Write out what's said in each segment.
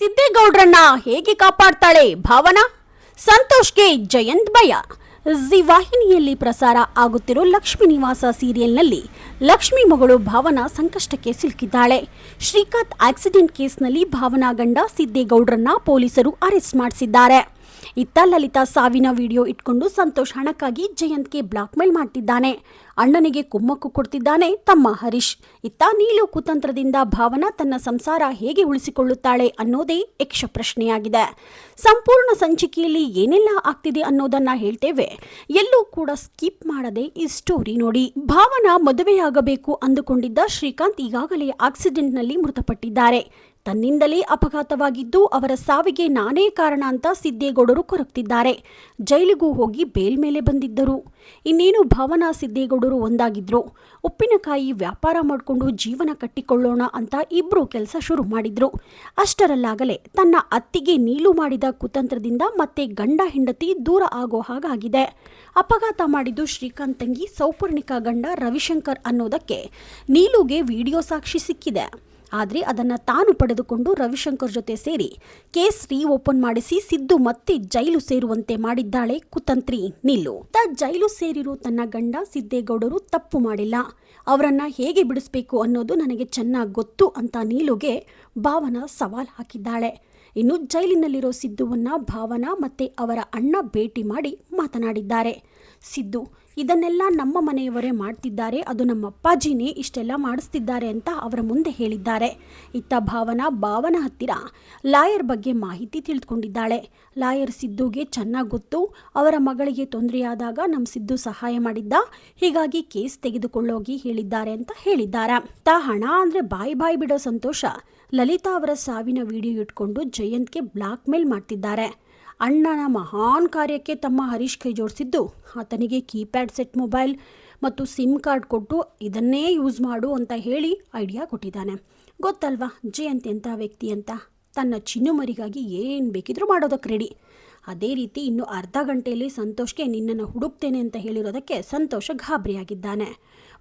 ಸಿದ್ದೇಗೌಡ್ರನ್ನ ಹೇಗೆ ಕಾಪಾಡ್ತಾಳೆ ಭಾವನಾ? ಸಂತೋಷ್ಗೆ ಜಯಂತ್ ಭಯ. ಜಿ ವಾಹಿನಿಯಲ್ಲಿ ಪ್ರಸಾರ ಆಗುತ್ತಿರೋ ಲಕ್ಷ್ಮೀ ನಿವಾಸ ಸೀರಿಯಲ್ನಲ್ಲಿ ಲಕ್ಷ್ಮಿ ಮಗಳು ಭಾವನಾ ಸಂಕಷ್ಟಕ್ಕೆ ಸಿಲುಕಿದ್ದಾಳೆ. ಶ್ರೀಕಾಂತ್ ಆಕ್ಸಿಡೆಂಟ್ ಕೇಸ್ನಲ್ಲಿ ಭಾವನಾ ಗಂಡ ಸಿದ್ದೇಗೌಡ್ರನ್ನ ಪೊಲೀಸರು ಅರೆಸ್ಟ್ ಮಾಡಿಸಿದ್ದಾರೆ. ಇತ್ತ ಲಲಿತಾ ಸಾವಿನ ವಿಡಿಯೋ ಇಟ್ಕೊಂಡು ಸಂತೋಷ್ ಹಣಕ್ಕಾಗಿ ಜಯಂತ್ಗೆ ಬ್ಲಾಕ್ ಮೇಲ್ ಮಾಡ್ತಿದ್ದಾನೆ. ಅಣ್ಣನಿಗೆ ಕುಮ್ಮಕ್ಕು ಕೊಡ್ತಿದ್ದಾನೆ ತಮ್ಮ ಹರೀಶ್. ಇತ್ತ ನೀಲು ಕುತಂತ್ರದಿಂದ ಭಾವನಾ ತನ್ನ ಸಂಸಾರ ಹೇಗೆ ಉಳಿಸಿಕೊಳ್ಳುತ್ತಾಳೆ ಅನ್ನೋದೇ ಯಕ್ಷ ಪ್ರಶ್ನೆಯಾಗಿದೆ. ಸಂಪೂರ್ಣ ಸಂಚಿಕೆಯಲ್ಲಿ ಏನೆಲ್ಲ ಆಗ್ತಿದೆ ಅನ್ನೋದನ್ನ ಹೇಳ್ತೇವೆ. ಎಲ್ಲೂ ಕೂಡ ಸ್ಕಿಪ್ ಮಾಡದೆ ಈ ಸ್ಟೋರಿ ನೋಡಿ. ಭಾವನಾ ಮದುವೆಯಾಗಬೇಕು ಅಂದುಕೊಂಡಿದ್ದ ಶ್ರೀಕಾಂತ್ ಈಗಾಗಲೇ ಆಕ್ಸಿಡೆಂಟ್ನಲ್ಲಿ ಮೃತಪಟ್ಟಿದ್ದಾರೆ. ತನ್ನಿಂದಲೇ ಅಪಘಾತವಾಗಿದ್ದು ಅವರ ಸಾವಿಗೆ ನಾನೇ ಕಾರಣ ಅಂತ ಸಿದ್ದೇಗೌಡರು ಕೊರಗ್ತಿದ್ದಾರೆ ಜೈಲಿಗೂ ಹೋಗಿ ಬೇಲ್ ಮೇಲೆ ಬಂದಿದ್ದರು. ಇನ್ನೇನು ಭಾವನಾ ಸಿದ್ದೇಗೌಡರು ಒಂದಾಗಿದ್ರು. ಉಪ್ಪಿನಕಾಯಿ ವ್ಯಾಪಾರ ಮಾಡಿಕೊಂಡು ಜೀವನ ಕಟ್ಟಿಕೊಳ್ಳೋಣ ಅಂತ ಇಬ್ಬರು ಕೆಲಸ ಶುರು ಮಾಡಿದ್ರು. ಅಷ್ಟರಲ್ಲಾಗಲೇ ತನ್ನ ಅತ್ತಿಗೆ ನೀಲು ಮಾಡಿದ ಕುತಂತ್ರದಿಂದ ಮತ್ತೆ ಗಂಡ ಹೆಂಡತಿ ದೂರ ಆಗೋ ಹಾಗಾಗಿದೆ. ಅಪಘಾತ ಮಾಡಿದ್ದು ಶ್ರೀಕಾಂತ್ ತಂಗಿ, ಸೌಪರ್ಣಿಕಾ ಗಂಡ ರವಿಶಂಕರ್ ಅನ್ನೋದಕ್ಕೆ ನೀಲುಗೆ ವಿಡಿಯೋ ಸಾಕ್ಷಿ ಸಿಕ್ಕಿದೆ. ಆದರೆ ಅದನ್ನು ತಾನು ಪಡೆದುಕೊಂಡು ರವಿಶಂಕರ್ ಜೊತೆ ಸೇರಿ ಕೇಸ್ ರೀಓಪನ್ ಮಾಡಿಸಿ ಸಿದ್ದು ಮತ್ತೆ ಜೈಲು ಸೇರುವಂತೆ ಮಾಡಿದ್ದಾಳೆ ಕುತಂತ್ರಿ ನಿಲ್ಲು. ತ ಜೈಲು ಸೇರಿರೋ ತನ್ನ ಗಂಡ ಸಿದ್ದೇಗೌಡರು ತಪ್ಪು ಮಾಡಿಲ್ಲ. ಅವರನ್ನ ಹೇಗೆ ಬಿಡಿಸ್ಬೇಕು ಅನ್ನೋದು ನನಗೆ ಚೆನ್ನಾಗಿ ಗೊತ್ತು ಅಂತ ನೀಲುಗೆ ಭಾವನ ಸವಾಲ್ ಹಾಕಿದ್ದಾಳೆ. ಇನ್ನು ಜೈಲಿನಲ್ಲಿರೋ ಸಿದ್ದುವನ್ನ ಭಾವನಾ ಮತ್ತೆ ಅವರ ಅಣ್ಣ ಭೇಟಿ ಮಾಡಿ ಮಾತನಾಡಿದ್ದಾರೆ. ಸಿದ್ದು ಇದನ್ನೆಲ್ಲ ನಮ್ಮ ಮನೆಯವರೇ ಮಾಡ್ತಿದ್ದಾರೆ. ಅದು ನಮ್ಮ ಅಪ್ಪಾಜಿನೇ ಇಷ್ಟೆಲ್ಲ ಮಾಡಿಸ್ತಿದ್ದಾರೆ ಅಂತ ಅವರ ಮುಂದೆ ಹೇಳಿದ್ದಾರೆ. ಇತ್ತ ಭಾವನಾ ಭಾವನ ಹತ್ತಿರ ಲಾಯರ್ ಬಗ್ಗೆ ಮಾಹಿತಿ ತಿಳಿದುಕೊಂಡಿದ್ದಾಳೆ. ಲಾಯರ್ ಸಿದ್ದುಗೆ ಚೆನ್ನಾಗಿ ಗೊತ್ತು. ಅವರ ಮಗಳಿಗೆ ತೊಂದರೆಯಾದಾಗ ನಮ್ಮ ಸಿದ್ದು ಸಹಾಯ ಮಾಡಿದ್ದ. ಹೀಗಾಗಿ ಕೇಸ್ ತೆಗೆದುಕೊಳ್ಳೋಗಿ ಹೇಳಿದ್ದಾರೆ ಅಂತ ಹೇಳಿದ್ದಾರೆ. ತಾ ಹಣ ಅಂದರೆ ಬಾಯಿ ಬಾಯಿ ಬಿಡೋ ಸಂತೋಷ. ಲಲಿತಾ ಅವರ ಸಾವಿನ ವಿಡಿಯೋ ಇಟ್ಕೊಂಡು ಜಯಂತ್ಗೆ ಬ್ಲಾಕ್ ಮೇಲ್ ಮಾಡ್ತಿದ್ದಾರೆ. ಅಣ್ಣನ ಮಹಾನ್ ಕಾರ್ಯಕ್ಕೆ ತಮ್ಮ ಹರೀಶ್ ಕೈ ಜೋಡಿಸಿದ್ದು. ಆತನಿಗೆ ಕೀಪ್ಯಾಡ್ ಸೆಟ್ ಮೊಬೈಲ್ ಮತ್ತು ಸಿಮ್ ಕಾರ್ಡ್ ಕೊಟ್ಟು ಇದನ್ನೇ ಯೂಸ್ ಮಾಡು ಅಂತ ಹೇಳಿ ಐಡಿಯಾ ಕೊಟ್ಟಿದ್ದಾನೆ. ಗೊತ್ತಲ್ವಾ, ಜಯಂತ್ ಎಂಥ ವ್ಯಕ್ತಿ ಅಂತ? ತನ್ನ ಚಿನ್ನುಮರಿಗಾಗಿ ಏನು ಬೇಕಿದ್ರೂ ಮಾಡೋದಕ್ಕೆ ರೆಡಿ ಅದೇ ರೀತಿ ಇನ್ನು ಅರ್ಧ ಗಂಟೆಯಲ್ಲಿ ಸಂತೋಷ್ಗೆ ನಿನ್ನನ್ನು ಹುಡುಕ್ತೇನೆ ಅಂತ ಹೇಳಿರೋದಕ್ಕೆ ಸಂತೋಷ ಗಾಬರಿಯಾಗಿದ್ದಾನೆ.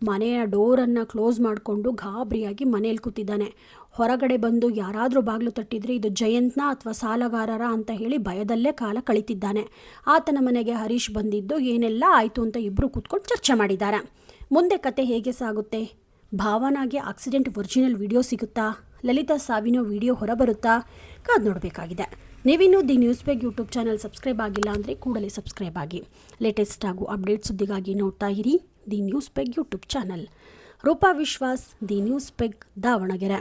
ಮನೆಯ ಡೋರನ್ನು ಕ್ಲೋಸ್ ಮಾಡಿಕೊಂಡು ಗಾಬರಿಯಾಗಿ ಮನೆಯಲ್ಲಿ ಕೂತಿದ್ದಾನೆ. ಹೊರಗಡೆ ಬಂದು ಯಾರಾದರೂ ಬಾಗಿಲು ತಟ್ಟಿದ್ರೆ ಇದು ಜಯಂತ್ನ ಅಥವಾ ಸಾಲಗಾರರ ಅಂತ ಹೇಳಿ ಭಯದಲ್ಲೇ ಕಾಲ ಕಳೀತಿದ್ದಾನೆ. ಆತನ ಮನೆಗೆ ಹರೀಶ್ ಬಂದಿದ್ದು ಏನೆಲ್ಲ ಆಯಿತು ಅಂತ ಇಬ್ಬರು ಕೂತ್ಕೊಂಡು ಚರ್ಚೆ ಮಾಡಿದ್ದಾರೆ. ಮುಂದೆ ಕತೆ ಹೇಗೆ ಸಾಗುತ್ತೆ? ಭಾವನಾಗೆ ಆಕ್ಸಿಡೆಂಟ್ ಒರಿಜಿನಲ್ ವಿಡಿಯೋ ಸಿಗುತ್ತಾ? ಲಲಿತಾ ಸಾವಿನೋ ವಿಡಿಯೋ ಹೊರಬರುತ್ತಾ ಕಾದು ನೋಡಬೇಕಾಗಿದೆ. ನೀವಿನ್ನೂ the news peg YouTube channel subscribe ಆಗಿಲ್ಲ ಅಂದರೆ ಕೂಡಲೇ ಸಬ್ಸ್ಕ್ರೈಬ್ ಆಗಿ. ಲೇಟೆಸ್ಟ್ ಹಾಗೂ ಅಪ್ಡೇಟ್ ಸುದ್ದಿಗಾಗಿ ನೋಡ್ತಾ ಇರಿ the news peg YouTube channel. Roopa Vishwas, the news peg Davangere.